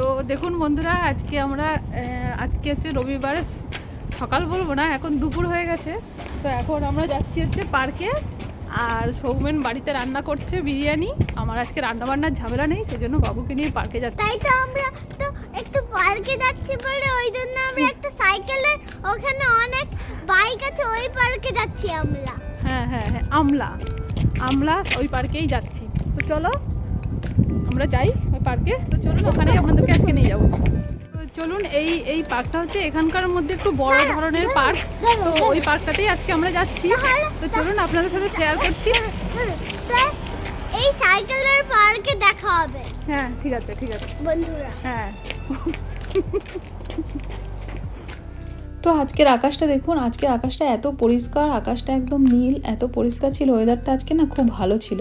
তো দেখুন বন্ধুরা আজকে আমরা আজকে হচ্ছে রবিবার সকাল বলব না এখন দুপুর হয়ে গেছে। তো এখন আমরা যাচ্ছি হচ্ছে পার্কে আর সৌমেন বাড়িতে রান্না করছে বিরিয়ানি। আমার আজকে রান্না বান্নার ঝামেলা নেই সেজন্য বাবুকে নিয়ে পার্কে যাচ্ছি। তাই তো আমরা তো একটু পার্কে যাচ্ছি বলে ওই জন্য আমরা একটা সাইকেলের ওখানে অনেক বাইক আছে ওই পার্কে যাচ্ছি আমরা। হ্যাঁ হ্যাঁ হ্যাঁ আমলা। আমলা ওই পার্কেই যাচ্ছি। তো চলো আমরা যাই ওই পার্কে। তো চলুন ওখানেই আপনাদেরকে আজকে নিয়ে যাব। তো চলুন এই এই পার্কটা হচ্ছে এখানকার মধ্যে একটু বড় ধরনের পার্ক। তো ওই পার্কটাতেই আজকে আমরা যাচ্ছি। তো চলুন আপনাদের সাথে শেয়ার করছি। এই সাইকেলের পার্কে দেখা হবে। হ্যাঁ ঠিক আছে ঠিক আছে। বন্ধুরা। হ্যাঁ। তো আজকের আকাশটা দেখুন আজকের আকাশটা এত পরিষ্কার আকাশটা একদম নীল এত পরিষ্কার ছিল ওয়েদারটা আজকে না খুব ভালো ছিল।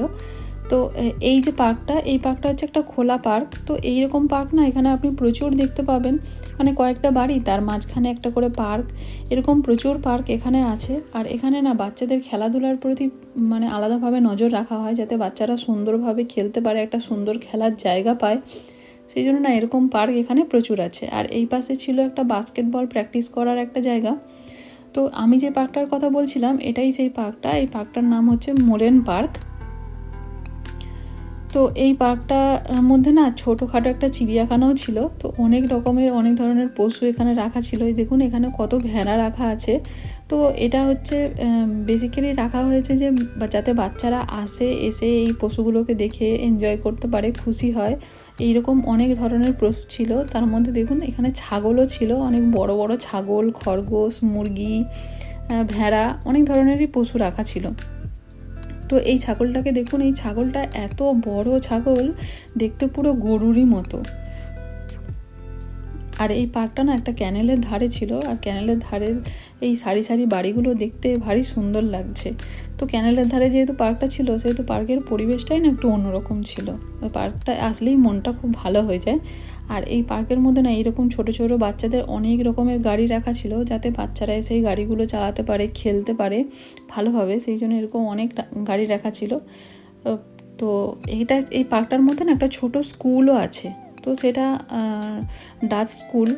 তো এই যে পার্কটা, এই পার্কটা হচ্ছে একটা খোলা পার্ক। তো এইরকম পার্ক না, এখানে আপনি প্রচুর দেখতে পাবেন। মানে কয়েকটা বাড়ি, তার মাঝখানে একটা করে পার্ক। এরকম প্রচুর পার্ক এখানে আছে। আর এখানে না, বাচ্চাদের খেলাধুলার প্রতি মানে আলাদাভাবে নজর রাখা হয়, যাতে বাচ্চারা সুন্দরভাবে খেলতে পারে, একটা সুন্দর খেলার জায়গা পায়। সেই জন্য না, এরকম পার্ক এখানে প্রচুর আছে। আর এই পাশে ছিল একটা বাস্কেটবল প্র্যাকটিস করার একটা জায়গা। তো আমি যে পার্কটার কথা বলছিলাম, এটাই সেই পার্কটা। এই পার্কটার নাম হচ্ছে মোরেন পার্ক। তো এই পার্কটার মধ্যে না ছোটোখাটো একটা চিড়িয়াখানাও ছিল। তো অনেক রকমের, অনেক ধরনের পশু এখানে রাখা ছিল। এই দেখুন, এখানে কত ভেড়া রাখা আছে। তো এটা হচ্ছে বেসিক্যালি রাখা হয়েছে যে যাতে বাচ্চারা আসে, এসে এই পশুগুলোকে দেখে এনজয় করতে পারে, খুশি হয়। এইরকম অনেক ধরনের পশু ছিল। তার মধ্যে দেখুন, এখানে ছাগলও ছিল। অনেক বড় বড় ছাগল, খরগোশ, মুরগি ভেড়া, অনেক ধরনেরই পশু রাখা ছিল। তো এই ছাগলটাকে দেখুন এই ছাগলটা এত বড় ছাগল দেখতে পুরো গরুরই মতো। আর এই পার্কটা না একটা ক্যানেলের ধারে ছিল, আর ক্যানেলের ধারের এই সারি সারি বাড়িগুলো দেখতে ভারী সুন্দর লাগছে। তো ক্যানেলের ধারে যেহেতু পার্কটা ছিল, সেহেতু পার্কের পরিবেশটাই না একটু অন্যরকম ছিল। পার্কটা আসলেই মনটা খুব ভালো হয়ে যায়। আর এই পার্কের মধ্যে না এইরকম ছোট ছোট বাচ্চাদের অনেক রকমের গাড়ি রাখা ছিল, যাতে বাচ্চারা এসে এই গাড়িগুলো চালাতে পারে, খেলতে পারে ভালোভাবে। সেই জন্য এরকম অনেক গাড়ি রাখা ছিল। তো এইটা, এই পার্কটার মধ্যে না একটা ছোট স্কুলও আছে। তো সেটা ডাচ স্কুল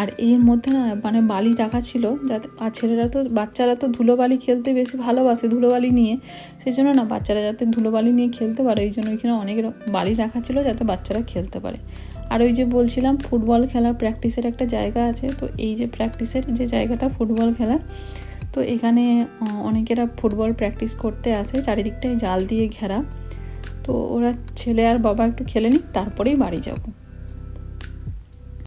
আর এর মধ্যে না মানে বালি রাখা ছিল যাতে ছেলেরা তো, বাচ্চারা তো ধুলোবালি খেলতে বেশি ভালোবাসে ধুলোবালি নিয়ে। সেই জন্য না বাচ্চারা যাতে ধুলোবালি নিয়ে খেলতে পারে ওই জন্য ওইখানে অনেক বালি রাখা ছিল যাতে বাচ্চারা খেলতে পারে। আর ওই যে বলছিলাম, ফুটবল খেলার প্র্যাকটিসের একটা জায়গা আছে, তো এই যে প্র্যাকটিসের যে জায়গাটা, ফুটবল খেলার, তো এখানে অনেকেরা ফুটবল প্র্যাকটিস করতে আসে চারিদিকটায় জাল দিয়ে ঘেরা। তো ওরা ছেলে আর বাবা একটু খেলে নিক তারপরেই বাড়ি যাব।